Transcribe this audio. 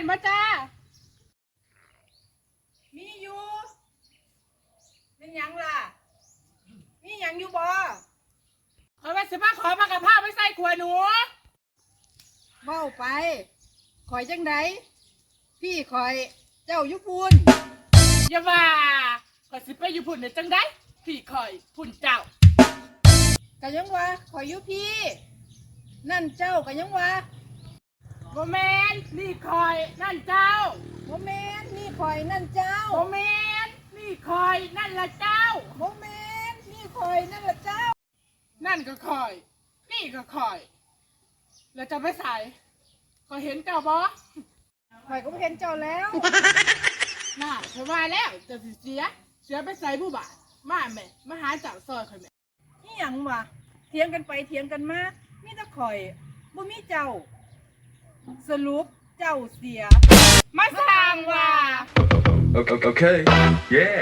านมาจ้า มีอยู่เป็นหยังล่ะ มีหยังอยู่บ่ขอมาสิมาขอมากับผ้าไม่ใส่ขวหนูเว้าไปข่อยจังไดพี่ข่อยเจ้าอยู่พูนอย่าว่าขอยสิไปอยู่พุ่นเนี่ยจังได้พี่คอยพุ่นเจ้า ก็ยังว่าข่อยอยู่พี่ นั่นเจ้าก็ยังว่า โมเมนนี่คอยนั่นเจ้าโมเมนนี่ข่อยนั่นเจ้าโมเมนนี่คอยนั่นละเจ้าโมเมนนี่ข่อยนั่นละเจ้า นั่นก็คอย นี่ก็คอย แล้วจะไปใส่ก็เห็นเจ้าบอข่อยก็บ่เห็นเจ้าแล้วน่าเธอว่าแล้วจะสิเสีย เสียไปใส่ผู้บ่าวมาแม่มาหาเจ้าซอยคอยแม่นี่หยังวะเถียงกันไปเถียงกันมามีแต่ข่อยบ่มีเจ้า สรุปเจ้าเสีย มาสร้างว่า Okay. okay. Yeah.